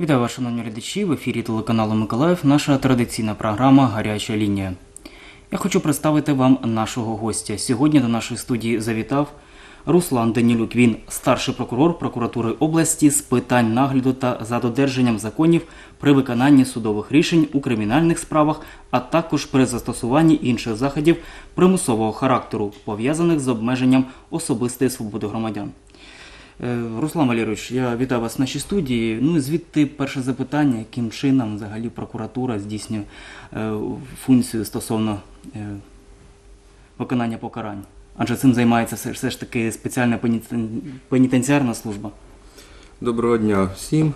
Вітаю вас, шановні глядачі. В ефірі телеканалу Миколаїв наша традиційна програма Гаряча лінія. Я хочу представити вам нашого гостя. Сьогодні до нашої студії завітав Руслан Данілюк. Він старший прокурор прокуратури області з питань нагляду та за додержанням законів при виконанні судових рішень у кримінальних справах, а також при застосуванні інших заходів примусового характеру, пов'язаних з обмеженням особистої свободи громадян. Е, Руслан Валерійович, я вітаю вас в нашій студії. Ну і звідти перше запитання, яким чином взагалі прокуратура здійснює е, функцію стосовно е, виконання покарань. Адже цим займається все, ж таки спеціальна пенітенціарна служба. Доброго дня всім.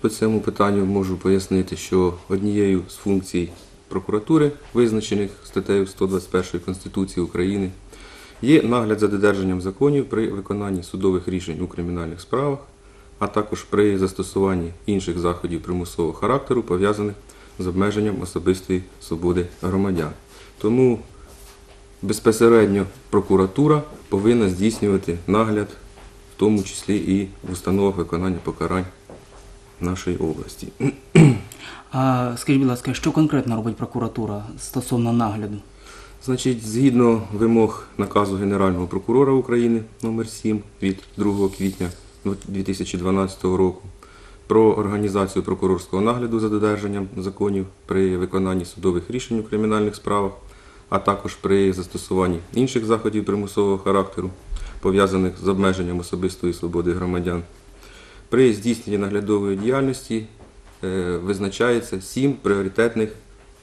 По цьому питанню можу пояснити, що однією з функцій прокуратури, визначених статтею 121 Конституції України, є нагляд за додержанням законів при виконанні судових рішень у кримінальних справах, а також при застосуванні інших заходів примусового характеру, пов'язаних з обмеженням особистої свободи громадян. Тому безпосередньо прокуратура повинна здійснювати нагляд, в тому числі і в установах виконання покарань нашої області. А скажіть, будь ласка, що конкретно робить прокуратура стосовно нагляду? Значить, згідно вимог наказу Генерального прокурора України номер 7 від 2 квітня 2012 року про організацію прокурорського нагляду за додержанням законів при виконанні судових рішень у кримінальних справах, а також при застосуванні інших заходів примусового характеру, пов'язаних з обмеженням особистої свободи громадян. При здійсненні наглядової діяльності е, визначається сім пріоритетних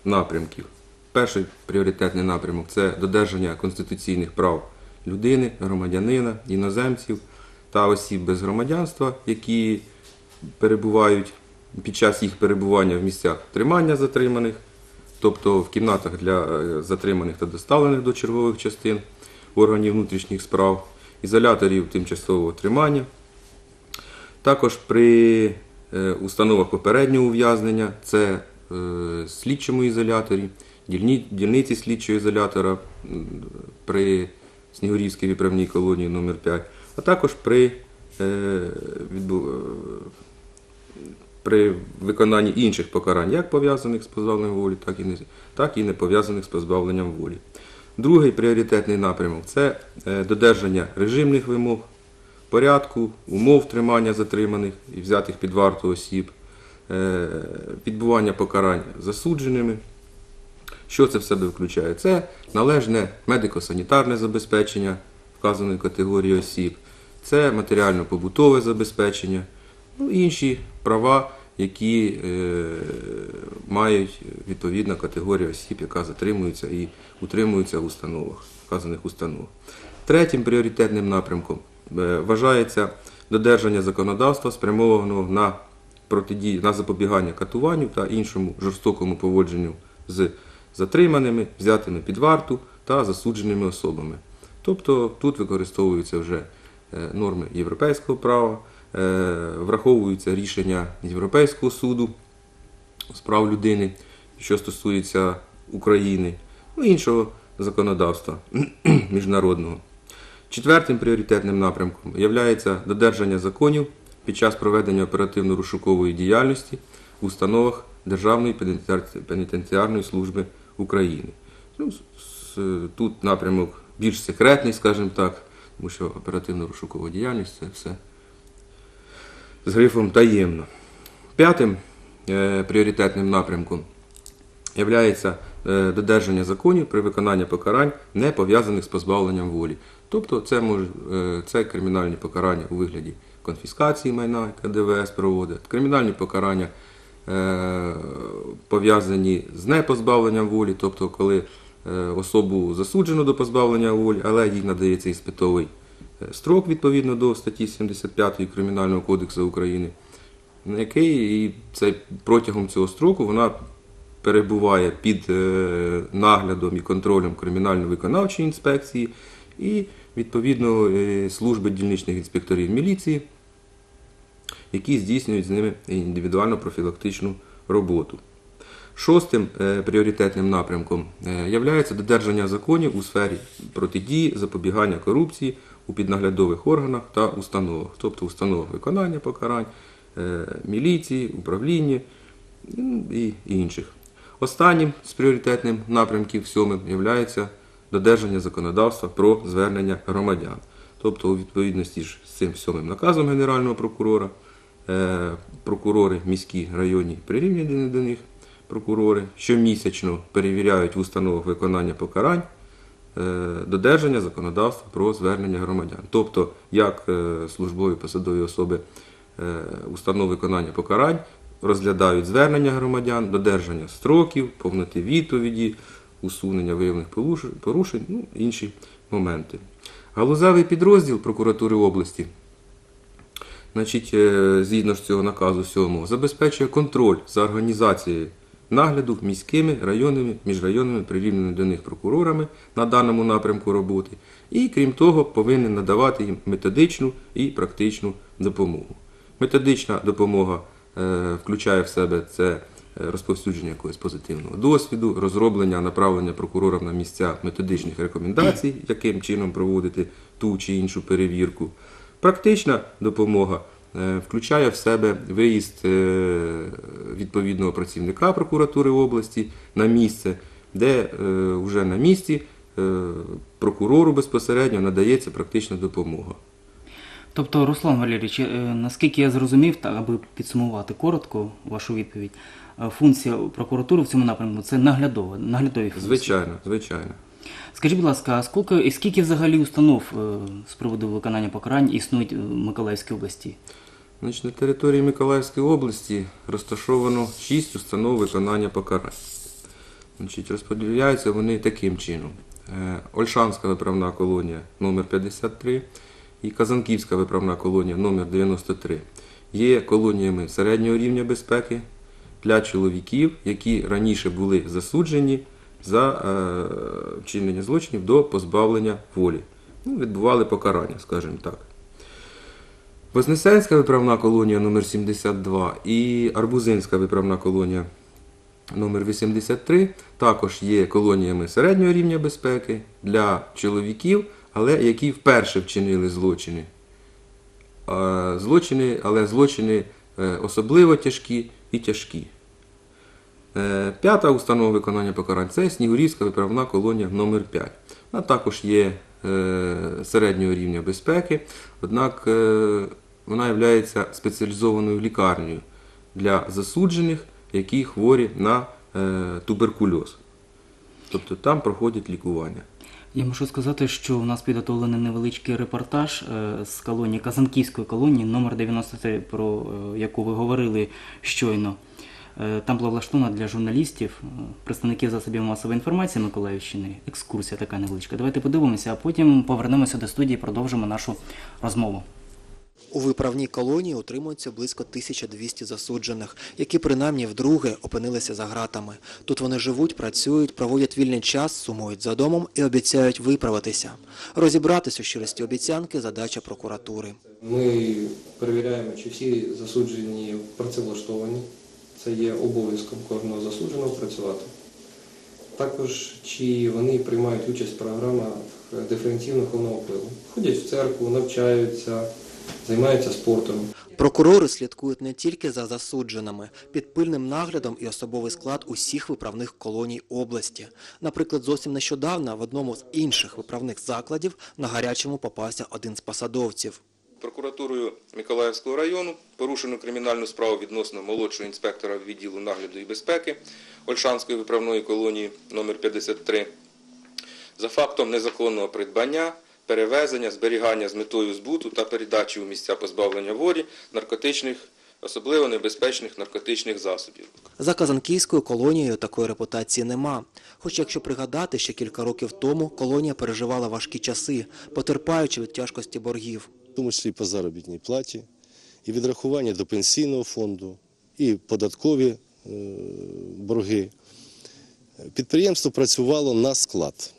напрямків. Перший пріоритетний напрямок це додержання конституційних прав людини, громадянина, іноземців та осіб без громадянства, які перебувають під час їх перебування в місцях тримання затриманих, тобто в кімнатах для е, затриманих та доставлених до чергових частин органів внутрішніх справ, ізоляторів тимчасового тримання. Також при е, установах попереднього ув'язнення це е, слідчому ізоляторі, дільниці слідчого ізолятора при Снігурівській виправній колонії номер 5 а також при, е, е, при виконанні інших покарань, як пов'язаних з позбавленням волі, так і не, так і не пов'язаних з позбавленням волі. Другий пріоритетний напрямок це е, додержання режимних вимог, порядку, умов тримання затриманих і взятих під варту осіб, відбування покарань засудженими. Що це в себе включає? Це належне медико-санітарне забезпечення вказаної категорії осіб, це матеріально-побутове забезпечення, ну інші права, які е, мають відповідна категорія осіб, яка затримується і утримується в установах, вказаних установах. Третім пріоритетним напрямком е, вважається додержання законодавства, спрямованого на протидію на запобігання катуванню та іншому жорстокому поводженню з затриманими, взятими під варту та засудженими особами. Тобто тут використовуються вже е, норми європейського права, е, враховуються рішення Європейського суду з прав людини, що стосується України, ну іншого законодавства міжнародного. Четвертим пріоритетним напрямком є додержання законів під час проведення оперативно-розшукової діяльності в установах Державної пенітенціар- пенітенціарної служби України. Ну, Тут напрямок більш секретний, скажімо так, тому що оперативно-розшукова діяльність це все з грифом таємно. П'ятим е, пріоритетним напрямком є додержання законів при виконанні покарань, не пов'язаних з позбавленням волі. Тобто це, може, е, це кримінальні покарання у вигляді конфіскації майна, яке ДВС проводить, кримінальні покарання е, пов'язані з непозбавленням волі, тобто коли е, особу засуджено до позбавлення волі, але їй надається іспитовий е, строк відповідно до статті 75 Кримінального кодексу України, на який і це протягом цього строку вона перебуває під е, наглядом і контролем кримінально-виконавчої інспекції і відповідно служби дільничних інспекторів міліції, які здійснюють з ними індивідуально профілактичну роботу. Шостим е, пріоритетним напрямком є додержання законів у сфері протидії запобігання корупції у піднаглядових органах та установах, тобто установах виконання покарань, е, міліції, управління і інших. Останнім з пріоритетним напрямків сьомим є додержання законодавства про звернення громадян. Тобто, у відповідності ж з цим сьомим наказом Генерального прокурора, е, прокурори міські, районні прирівняні до них прокурори щомісячно перевіряють в установах виконання покарань е, додержання законодавства про звернення громадян. Тобто, як е, службові посадові особи е, установ виконання покарань розглядають звернення громадян, додержання строків, повноти відповіді, усунення виявлених порушень- ну, інші моменти. Галузевий підрозділ прокуратури області значить, згідно ж цього наказу 7, забезпечує контроль за організацією нагляду міськими, районними, міжрайонними, прирівненими до них прокурорами на даному напрямку роботи, і крім того, повинен надавати їм методичну і практичну допомогу. Методична допомога е, включає в себе це е, розповсюдження якогось позитивного досвіду, розроблення направлення прокурорам на місця методичних рекомендацій, яким чином проводити ту чи іншу перевірку. Практична допомога е, включає в себе виїзд відповідного працівника прокуратури області на місце, де е, вже на місці е, прокурору безпосередньо надається практична допомога. Тобто, Руслан Валерійович, е, наскільки я зрозумів, та аби підсумувати коротко вашу відповідь, функція прокуратури в цьому напрямку це наглядова, наглядові функції. Звичайно, звичайно. Скажіть, будь ласка, а скільки, і скільки взагалі установ з приводу виконання покарань існують в Миколаївській області? Значить, на території Миколаївської області розташовано 6 установ виконання покарань. Значить, розподіляються вони таким чином. Е, Ольшанська виправна колонія номер 53 і Казанківська виправна колонія номер 93 є колоніями середнього рівня безпеки для чоловіків, які раніше були засуджені за е, вчинення злочинів до позбавлення волі. Ну, відбували покарання, скажімо так. Вознесенська виправна колонія номер 72 і Арбузинська виправна колонія номер 83 також є колоніями середнього рівня безпеки для чоловіків, але які вперше вчинили злочини. Злочини, але злочини е, особливо тяжкі і тяжкі. Е, П'ята установа виконання покарань це Снігурівська виправна колонія номер 5 Вона також є середнього рівня безпеки, однак е, вона є спеціалізованою лікарнею для засуджених, які хворі на е, туберкульоз. Тобто там проходять лікування. Я можу сказати, що у нас підготовлений невеличкий репортаж е, з колонії Казанківської колонії номер 93, про е, яку ви говорили щойно. Е, Там була влаштована для журналістів, е, представників засобів масової інформації Миколаївщини. Екскурсія така невеличка. Давайте подивимося, а потім повернемося до студії і продовжимо нашу розмову. У виправній колонії утримується близько 1200 засуджених, які принаймні вдруге опинилися за ґратами. Тут вони живуть, працюють, проводять вільний час, сумують за домом і обіцяють виправитися. Розібратися у щирості обіцянки – задача прокуратури. Ми перевіряємо, чи всі засуджені працевлаштовані. Це є обов'язком кожного засудженого працювати. Також чи вони приймають участь в програмах диференційного впливу. Ходять в церкву, навчаються, займаються спортом. Прокурори слідкують не тільки за засудженими, під пильним наглядом і особовий склад усіх виправних колоній області. Наприклад, зовсім нещодавно в одному з інших виправних закладів на гарячому попався один з посадовців. Прокуратурою Миколаївського району порушено кримінальну справу відносно молодшого інспектора відділу нагляду і безпеки Ольшанської виправної колонії номер 53 за фактом незаконного придбання, перевезення, зберігання з метою збуту та передачі у місця позбавлення волі наркотичних, особливо небезпечних наркотичних засобів. За Казанківською колонією такої репутації нема. Хоч якщо пригадати, ще кілька років тому колонія переживала важкі часи, потерпаючи від тяжкості боргів. Тому числі по заробітній платі, і відрахування до пенсійного фонду, і податкові е, борги. Підприємство працювало на склад,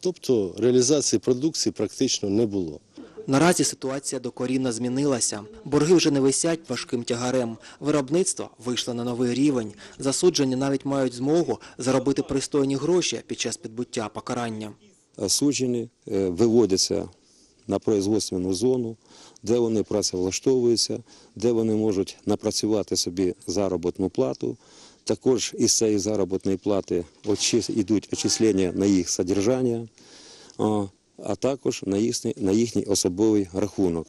тобто реалізації продукції практично не було. Наразі ситуація докорінно змінилася. Борги вже не висять важким тягарем. Виробництво вийшло на новий рівень. Засуджені навіть мають змогу заробити пристойні гроші під час підбуття покарання. осуджені, е, виводяться на производственну зону, де вони працевлаштовуються, де вони можуть напрацювати собі заробітну плату. Також із цієї заробітної плати йдуть очислення на їх содержання, а, також на їхній особовий рахунок.